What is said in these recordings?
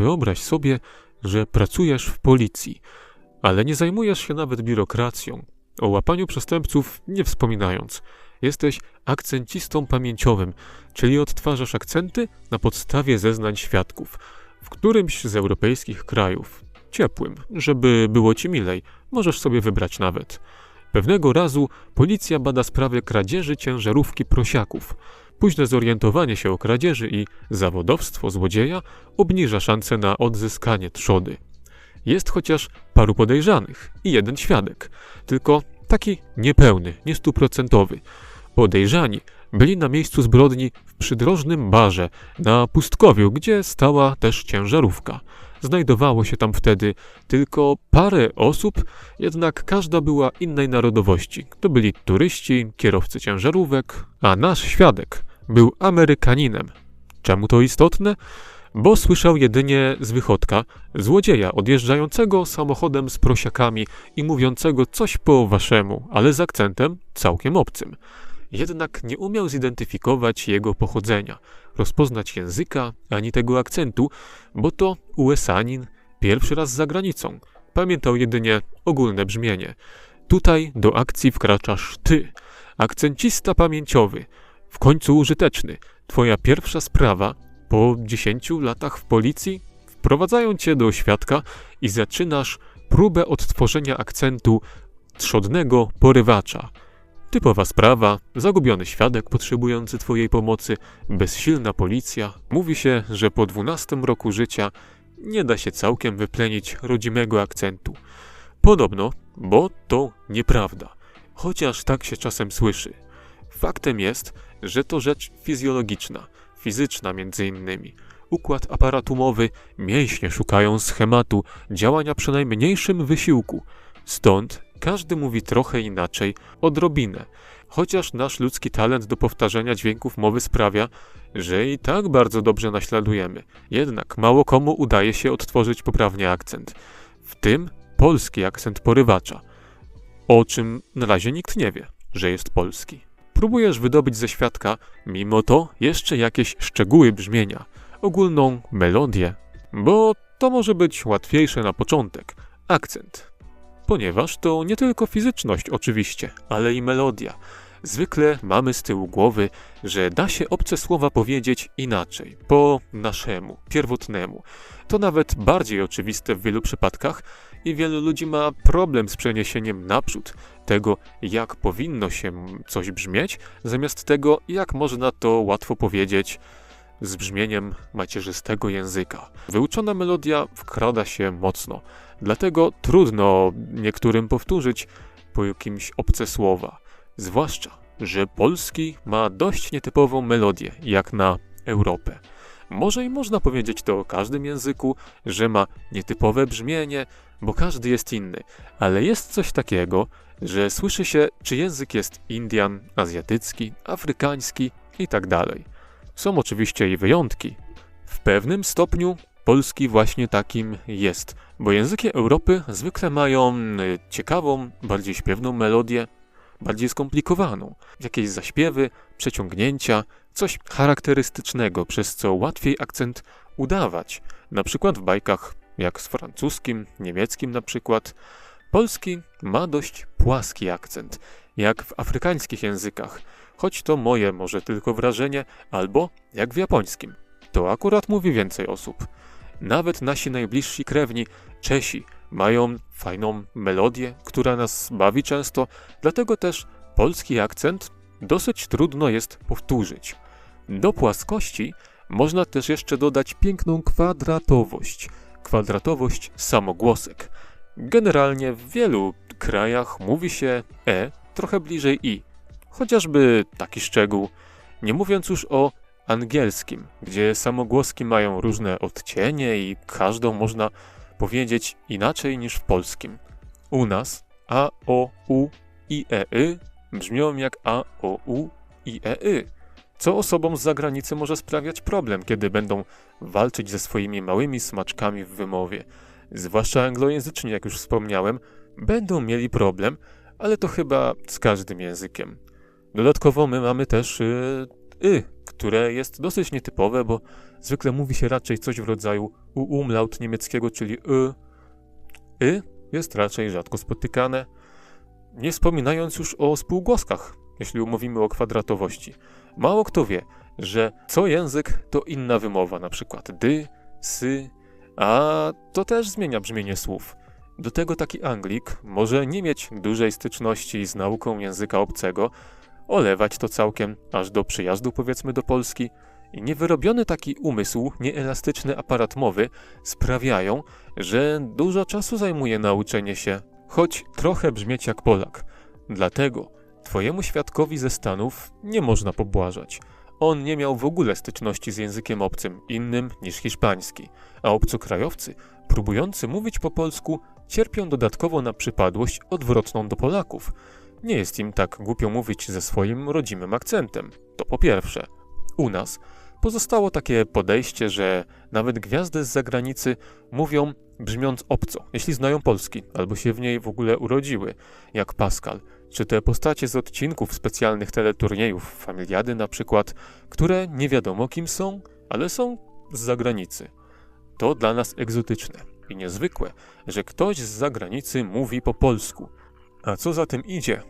wyobraź sobie, że pracujesz w policji, ale nie zajmujesz się nawet biurokracją, o łapaniu przestępców nie wspominając. Jesteś akcencistą pamięciowym, czyli odtwarzasz akcenty na podstawie zeznań świadków w którymś z europejskich krajów. Ciepłym, żeby było ci milej, możesz sobie wybrać nawet. Pewnego razu policja bada sprawę kradzieży ciężarówki prosiaków. Późne zorientowanie się o kradzieży i zawodowstwo złodzieja obniża szanse na odzyskanie trzody. Jest chociaż paru podejrzanych i jeden świadek, tylko taki niepełny, niestuprocentowy. Podejrzani byli na miejscu zbrodni w przydrożnym barze na pustkowiu, gdzie stała też ciężarówka. Znajdowało się tam wtedy tylko parę osób, jednak każda była innej narodowości. To byli turyści, kierowcy ciężarówek, a nasz świadek był Amerykaninem. Czemu to istotne? Bo słyszał jedynie z wychodka złodzieja odjeżdżającego samochodem z prosiakami i mówiącego coś po waszemu, ale z akcentem całkiem obcym jednak nie umiał zidentyfikować jego pochodzenia, rozpoznać języka ani tego akcentu, bo to USA-nin pierwszy raz za granicą. Pamiętał jedynie ogólne brzmienie. Tutaj do akcji wkraczasz ty, akcencista pamięciowy, w końcu użyteczny. Twoja pierwsza sprawa po 10 latach w policji wprowadzają cię do świadka i zaczynasz próbę odtworzenia akcentu trzodnego porywacza. Typowa sprawa, zagubiony świadek potrzebujący Twojej pomocy, bezsilna policja. Mówi się, że po 12 roku życia nie da się całkiem wyplenić rodzimego akcentu. Podobno, bo to nieprawda, chociaż tak się czasem słyszy. Faktem jest, że to rzecz fizjologiczna, fizyczna między innymi. Układ aparatumowy, mięśnie szukają schematu działania przy najmniejszym wysiłku. Stąd każdy mówi trochę inaczej, odrobinę, chociaż nasz ludzki talent do powtarzania dźwięków mowy sprawia, że i tak bardzo dobrze naśladujemy. Jednak mało komu udaje się odtworzyć poprawnie akcent, w tym polski akcent porywacza, o czym na razie nikt nie wie, że jest polski. Próbujesz wydobyć ze świadka, mimo to, jeszcze jakieś szczegóły brzmienia, ogólną melodię, bo to może być łatwiejsze na początek. Akcent ponieważ to nie tylko fizyczność oczywiście, ale i melodia. Zwykle mamy z tyłu głowy, że da się obce słowa powiedzieć inaczej, po naszemu, pierwotnemu. To nawet bardziej oczywiste w wielu przypadkach i wielu ludzi ma problem z przeniesieniem naprzód tego, jak powinno się coś brzmieć, zamiast tego, jak można to łatwo powiedzieć z brzmieniem macierzystego języka. Wyuczona melodia wkrada się mocno, dlatego trudno niektórym powtórzyć po jakimś obce słowa. Zwłaszcza, że polski ma dość nietypową melodię, jak na Europę. Może i można powiedzieć to o każdym języku, że ma nietypowe brzmienie, bo każdy jest inny, ale jest coś takiego, że słyszy się, czy język jest Indian, azjatycki, afrykański itd. Tak są oczywiście i wyjątki. W pewnym stopniu polski właśnie takim jest, bo języki Europy zwykle mają y, ciekawą, bardziej śpiewną melodię, bardziej skomplikowaną, jakieś zaśpiewy, przeciągnięcia, coś charakterystycznego, przez co łatwiej akcent udawać. Na przykład w bajkach jak z francuskim, niemieckim na przykład. Polski ma dość płaski akcent, jak w afrykańskich językach, choć to moje może tylko wrażenie, albo jak w japońskim. To akurat mówi więcej osób. Nawet nasi najbliżsi krewni, Czesi, mają fajną melodię, która nas bawi często, dlatego też polski akcent dosyć trudno jest powtórzyć. Do płaskości można też jeszcze dodać piękną kwadratowość, kwadratowość samogłosek. Generalnie w wielu krajach mówi się e trochę bliżej i, Chociażby taki szczegół, nie mówiąc już o angielskim, gdzie samogłoski mają różne odcienie i każdą można powiedzieć inaczej niż w polskim. U nas a, o, u i e, y brzmią jak a, o, u i e, y, co osobom z zagranicy może sprawiać problem, kiedy będą walczyć ze swoimi małymi smaczkami w wymowie. Zwłaszcza anglojęzyczni, jak już wspomniałem, będą mieli problem, ale to chyba z każdym językiem. Dodatkowo my mamy też y, y które jest dosyć nietypowe, bo zwykle mówi się raczej coś w rodzaju umlaut niemieckiego, czyli y. Y jest raczej rzadko spotykane, nie wspominając już o spółgłoskach, jeśli umówimy o kwadratowości. Mało kto wie, że co język to inna wymowa, na przykład dy, sy, a to też zmienia brzmienie słów. Do tego taki Anglik może nie mieć dużej styczności z nauką języka obcego, olewać to całkiem aż do przyjazdu powiedzmy do Polski i niewyrobiony taki umysł, nieelastyczny aparat mowy sprawiają, że dużo czasu zajmuje nauczenie się, choć trochę brzmieć jak Polak. Dlatego twojemu świadkowi ze Stanów nie można pobłażać. On nie miał w ogóle styczności z językiem obcym, innym niż hiszpański, a obcokrajowcy, próbujący mówić po polsku, cierpią dodatkowo na przypadłość odwrotną do Polaków. Nie jest im tak głupio mówić ze swoim rodzimym akcentem. To po pierwsze. U nas pozostało takie podejście, że nawet gwiazdy z zagranicy mówią brzmiąc obco, jeśli znają polski albo się w niej w ogóle urodziły, jak Pascal, czy te postacie z odcinków specjalnych teleturniejów, familiady na przykład, które nie wiadomo kim są, ale są z zagranicy. To dla nas egzotyczne i niezwykłe, że ktoś z zagranicy mówi po polsku. A co za tym idzie,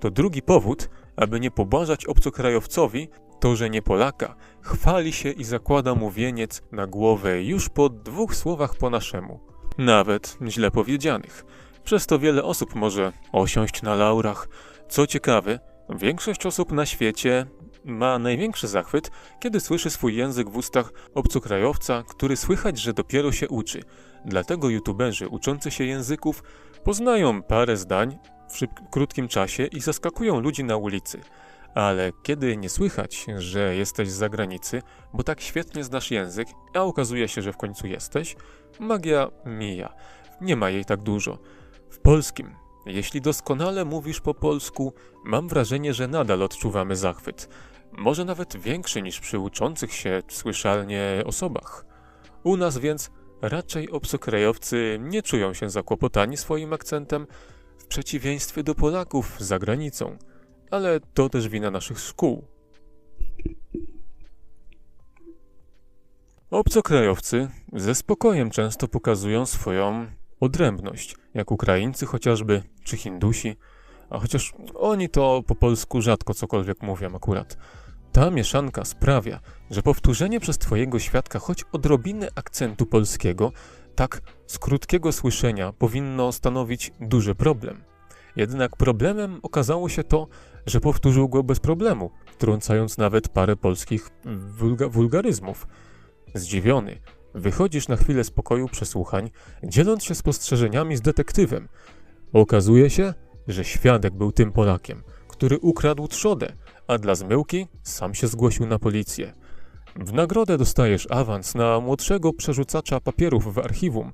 to drugi powód, aby nie pobłażać obcokrajowcowi, to, że nie Polaka chwali się i zakłada mu wieniec na głowę już po dwóch słowach po naszemu. Nawet źle powiedzianych. Przez to wiele osób może osiąść na laurach. Co ciekawe, większość osób na świecie ma największy zachwyt, kiedy słyszy swój język w ustach obcokrajowca, który słychać, że dopiero się uczy. Dlatego youtuberzy uczący się języków poznają parę zdań w krótkim czasie i zaskakują ludzi na ulicy. Ale kiedy nie słychać, że jesteś z zagranicy, bo tak świetnie znasz język, a okazuje się, że w końcu jesteś, magia mija. Nie ma jej tak dużo. W polskim, jeśli doskonale mówisz po polsku, mam wrażenie, że nadal odczuwamy zachwyt. Może nawet większy niż przy uczących się słyszalnie osobach. U nas więc raczej obcokrajowcy nie czują się zakłopotani swoim akcentem, w przeciwieństwie do Polaków za granicą. Ale to też wina naszych szkół. Obcokrajowcy ze spokojem często pokazują swoją odrębność, jak Ukraińcy chociażby, czy Hindusi, a chociaż oni to po polsku rzadko cokolwiek mówią akurat. Ta mieszanka sprawia, że powtórzenie przez twojego świadka choć odrobinę akcentu polskiego, tak z krótkiego słyszenia powinno stanowić duży problem. Jednak problemem okazało się to, że powtórzył go bez problemu, wtrącając nawet parę polskich wulga wulgaryzmów. Zdziwiony, wychodzisz na chwilę spokoju przesłuchań, dzieląc się spostrzeżeniami z detektywem. Okazuje się, że świadek był tym Polakiem, który ukradł trzodę, a dla zmyłki sam się zgłosił na policję. W nagrodę dostajesz awans na młodszego przerzucacza papierów w archiwum.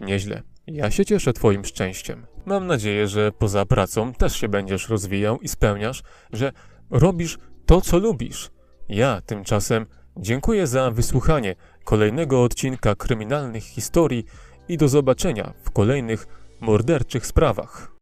Nieźle. Ja się cieszę Twoim szczęściem. Mam nadzieję, że poza pracą też się będziesz rozwijał i spełniasz, że robisz to, co lubisz. Ja tymczasem dziękuję za wysłuchanie kolejnego odcinka kryminalnych historii i do zobaczenia w kolejnych morderczych sprawach.